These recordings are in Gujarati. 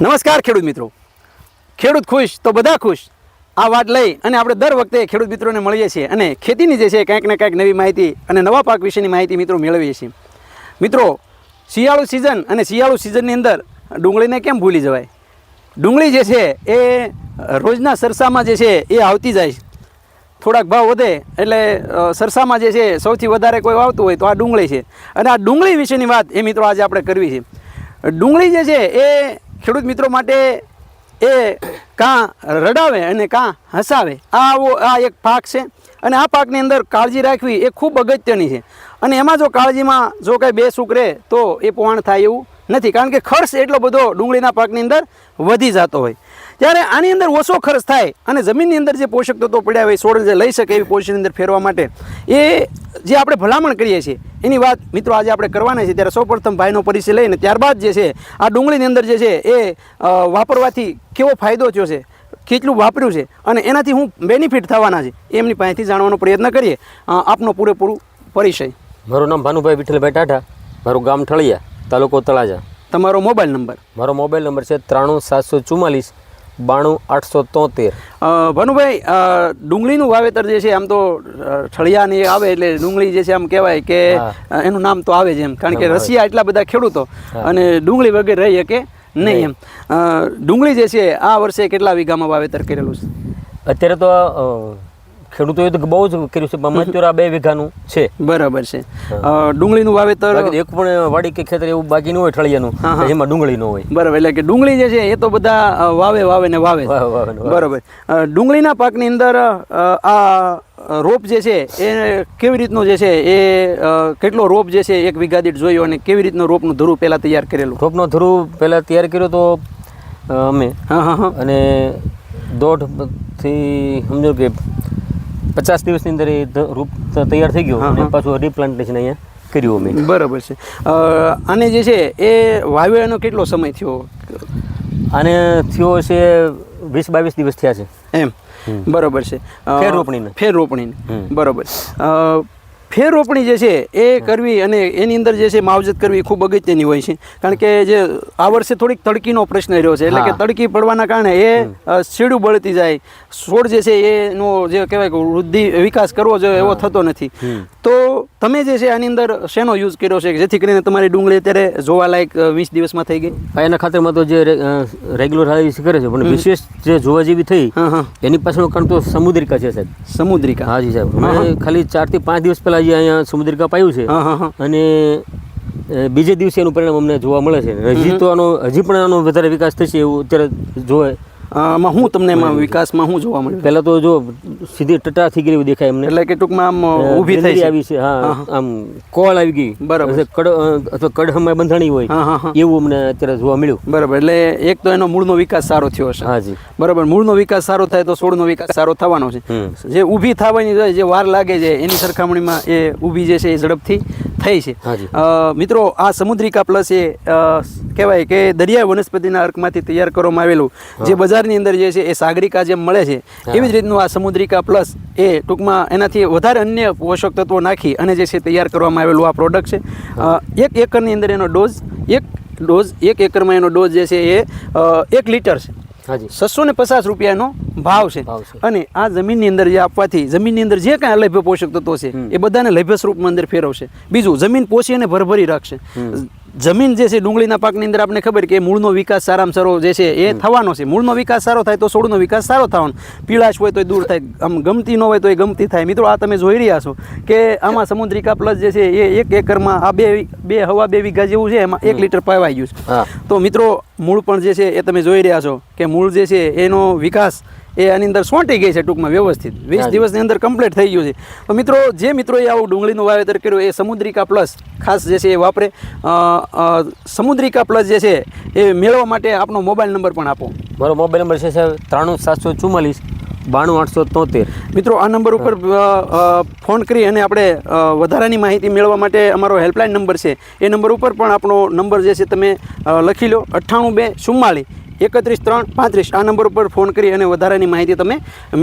નમસ્કાર, ખેડૂત મિત્રો. ખેડૂત ખુશ તો બધા ખુશ. આ વાત લઈ અને આપણે દર વખતે ખેડૂત મિત્રોને મળીએ છીએ અને ખેતીની જે છે કંઈક ને કંઈક નવી માહિતી અને નવા પાક વિશેની માહિતી મિત્રો મેળવીએ છીએ. મિત્રો, શિયાળુ સિઝન અને શિયાળુ સિઝનની અંદર ડુંગળીને કેમ ભૂલી જવાય? ડુંગળી જે છે એ રોજના સરસામાં જે છે એ આવતી જાય થોડાક ભાવ વધે એટલે સરસામાં જે છે સૌથી વધારે કોઈ આવતું હોય તો આ ડુંગળી છે. અને આ ડુંગળી વિશેની વાત એ મિત્રો આજે આપણે કરવી છે. ડુંગળી જે છે એ ખેડૂત મિત્રો માટે એ કાં રડાવે અને કાં હસાવે. આ આવો, આ એક પાક છે અને આ પાકની અંદર કાળજી રાખવી એ ખૂબ અગત્યની છે. અને એમાં જો કાળજીમાં જો કાંઈ બે સુખ રહે તો એ પોવાણ થાય એવું નથી. કારણ કે ખર્ચ એટલો બધો ડુંગળીના પાકની અંદર વધી જતો હોય. ત્યારે આની અંદર ઓછો ખર્ચ થાય અને જમીનની અંદર જે પોષક તત્વો પડ્યા હોય છોડ જે લઈ શકે એવી પોઝિશનની અંદર ફેરવા માટે એ જે આપણે ભલામણ કરીએ છીએ એની વાત મિત્રો આજે આપણે કરવાના છે ત્યારે સૌપ્રથમ ભાઈનો પરિચય લઈને ત્યારબાદ જે છે આ ડુંગળીની અંદર જે છે એ વાપરવાથી કેવો ફાયદો થયો છે કેટલું વાપર્યું છે અને એનાથી હું બેનિફિટ થવાના છે એમની પાસેથી જાણવાનો પ્રયત્ન કરીએ. આપનો પૂરેપૂરું પરિચય. મારું નામ ભાનુભાઈ વિઠ્ઠલભાઈ ટાટા મારું ગામ ઠળિયા તાલુકો તળાજા. તમારો મોબાઈલ નંબર. મારો મોબાઈલ નંબર છે ત્રાણું સાતસો ચુમ્માલીસ બાણું આઠસો તોતેર. ભાનુભાઈ ડુંગળીનું વાવેતર જે છે આમ તો ઠળિયાની આવે એટલે ડુંગળી જે છે આમ કહેવાય કે એનું નામ તો આવે છે એમ. કારણ કે રશિયા એટલા બધા ખેડૂતો અને ડુંગળી વગેરે રહી શકે નહીં એમ. ડુંગળી જે છે આ વર્ષે કેટલા વીઘામાં વાવેતર કરેલું છે? અત્યારે તો ખેડૂતોએ તો બહુ જ કર્યું છે અત્યારે આ બે વીઘાનું છે. બરાબર છે. ડુંગળીનું વાવેતર એક પણ વાડી કે ખેતર એવું બાકી ન હોય ઠળિયાનું. એમાં ડુંગળી ન હોય. બરાબર એટલે કે ડુંગળી જે છે એ તો બધા વાવે વાવે ને વાવે. બરાબર. ડુંગળીના પાકની અંદર આ રોપ જે છે એ કેવી રીતનો જે છે એ કેટલો રોપ જે છે એક વીઘા દીઠ જોયો અને કેવી રીતનો રોપનું ધરું પહેલાં તૈયાર કરેલું? રોપનો ધરું પહેલાં તૈયાર કર્યો તો અમે. હા હા હા. અને દોઢથી સમજો કે પચાસ દિવસની અંદર એ રૂપ તૈયાર થઈ ગયું અને. પાછું રિપ્લાન્ટેશન અહીંયા કર્યું અમે. બરાબર છે. અને આને જે છે એ વાવ્યાનો કેટલો સમય થયો? અને થયો છે વીસ બાવીસ દિવસ થયા છે. એમ. બરોબર છે. ફેર રોપણીને. ફેર રોપણીને. બરાબર. ફેર રોપણી જે છે એ કરવી અને એની અંદર જે છે માવજત કરવી ખૂબ અગત્યની હોય છે. કારણ કે જે આ વર્ષે થોડીક તડકીનો પ્રશ્ન રહ્યો છે એટલે કે તડકી પડવાના કારણે એ શીડું સીડું બળતી જાય. છોડ જે છે એનો જે કહેવાય કે વૃદ્ધિ વિકાસ કરવો જોઈએ એવો થતો નથી. હમ. તો તમે જે છે આની અંદર શેનો યુઝ કર્યો છે? જેથી કરીને તમારી ડુંગળી અત્યારે જોવાલાયક વીસ દિવસમાં થઈ ગઈ? એના ખાતરમાં તો જે રેગ્યુલર હાલી કરે છે પણ વિશેષ જે જોવા જેવી થઈ હા હા. એની પાછળનું કારણ તો સમુદ્રિકા છે સાહેબ. સમુદ્રિકા. હાજી સાહેબ. મેં ખાલી ચારથી પાંચ દિવસ પહેલાં જે અહીંયા સમુદ્રિકા પાયું છે હા હા હા. અને બીજે દિવસે એનું પરિણામ અમને જોવા મળે છે. હજી તો આનો હજી પણ આનો વધારે વિકાસ થશે એવું અત્યારે જોવે આમાં હું તમને એમાં વિકાસમાં શું જોવા મળ્યું પહેલાં તો જો સીધી ટટા થઈ ગયેલી દેખાય એમને. એટલે કે ટૂંકમાં આમ ઊભી થઈ આવી છે હા આમ કોળ આવી ગઈ. બરાબર. કડ અથવા કડહમાં બંધાણી હોય એવું અમને અત્યારે જોવા મળ્યું. બરાબર. એટલે એક તો એનો મૂળનો વિકાસ સારો થયો હશે. હાજી બરાબર. મૂળનો વિકાસ સારો થાય તો છોડનો વિકાસ સારો થવાનો છે. જે ઊભી થવાની જે વાર લાગે છે એની સરખામણીમાં એ ઊભી જે છે એ ઝડપથી થઈ છે. મિત્રો આ સમુદ્રિકા પ્લસ એ કહેવાય કે દરિયાઈ વનસ્પતિના અર્કમાંથી તૈયાર કરવામાં આવેલું. જે બજારની અંદર જે છે એ સાગરિકા જેમ મળે છે એવી જ રીતનું આ સમુદ્રિકા પ્લસ એ ટૂંકમાં એનાથી વધારે અન્ય પોષક તત્વો નાખી અને જે છે તૈયાર કરવામાં આવેલું આ પ્રોડક્ટ છે. એક એકરની અંદર એનો ડોઝ એક ડોઝ એક એકરમાં એનો ડોઝ જે છે એ એક લીટર છે. છસો ને પચાસ રૂપિયાનો ભાવ છે. અને આ જમીનની અંદર જે આપવાથી જમીનની અંદર જે કાંઈ અલભ્ય પોષક તત્વો છે એ બધાને લભ્ય સ્વરૂપમાં અંદર ફેરવશે. બીજું જમીન પોષી અને ભરભરી રાખશે. જમીન જે છે ડુંગળીના પાકની અંદર આપણે ખબર કે મૂળનો વિકાસ સારામાં સારો જે છે એ થવાનો છે. મૂળનો વિકાસ સારો થાય તો છોડનો વિકાસ સારો થવાનો. પીળાશ હોય તો એ દૂર થાય. આમ ગમતી ન હોય તો એ ગમતી થાય. મિત્રો આ તમે જોઈ રહ્યા છો કે આમાં સમુદ્રિકા પ્લસ જે છે એ એક એકરમાં આ બે બે હવા બે વીઘા જેવું છે એમાં એક લીટર પાવાઈ ગયું છે. તો મિત્રો મૂળ પણ જે છે એ તમે જોઈ રહ્યા છો કે મૂળ જે છે એનો વિકાસ એ આની અંદર સોંટી ગઈ છે ટૂંકમાં વ્યવસ્થિત. વીસ દિવસની અંદર કમ્પ્લીટ થઈ ગયું છે. તો મિત્રો જે મિત્રોએ આવું ડુંગળીનું વાવેતર કર્યું એ સમુદ્રિકા પ્લસ ખાસ જે છે એ વાપરે. સમુદ્રિકા પ્લસ જે છે એ મેળવવા માટે આપનો મોબાઈલ નંબર પણ આપો. મારો મોબાઈલ નંબર છે સાહેબ ત્રાણું સાતસો ચુમ્માલીસ બાણું આઠસો તોતેર. મિત્રો આ નંબર ઉપર ફોન કરી અને આપણે વધારાની માહિતી મેળવવા માટે અમારો હેલ્પલાઇન નંબર છે. એ નંબર ઉપર પણ આપણો નંબર જે છે તમે લખી લો અઠ્ઠાણું બે ચુમ્માળીસ એકત્રીસ ત્રણ પાંત્રીસ. આ નંબર ઉપર ફોન કરી અને વધારાની માહિતી તમે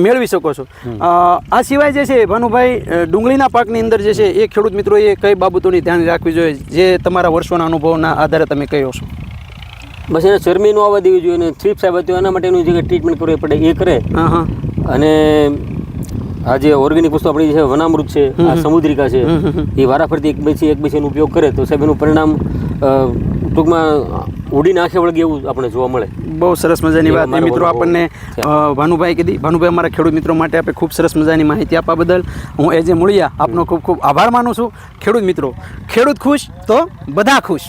મેળવી શકો છો. આ સિવાય જે છે ભાનુભાઈ ડુંગળીના પાકની અંદર જે છે એ ખેડૂત મિત્રોએ કઈ બાબતોની ધ્યાન રાખવી જોઈએ જે તમારા વર્ષોના અનુભવના આધારે તમે કહ્યો છો? બસ એને ચરમી નો આવવા દેવી જોઈએ અને થ્રીપ સાહેબ હતું એના માટેનું જે ટ્રીટમેન્ટ કરવી પડે એ કરે. અને આ જે ઓર્ગેનિક વસ્તુ આપણી છે વનામૃત છે આ સમુદ્રિકા છે એ વારાફરતી એક પછી એક પછી એનો ઉપયોગ કરે તો સાહેબ એનું પરિણામ ટૂંકમાં ઉડીને આંખે વળગે એવું આપણે જોવા મળે. બહુ સરસ મજાની વાત. મિત્રો આપણને ભાનુભાઈ કીધી. ભાનુભાઈ અમારા ખેડૂત મિત્રો માટે આપણે ખૂબ સરસ મજાની માહિતી આપવા બદલ. હું એ જે મૂળિયા આપનો ખૂબ ખૂબ આભાર માનું છું. ખેડૂત મિત્રો ખેડૂત ખુશ તો બધા ખુશ.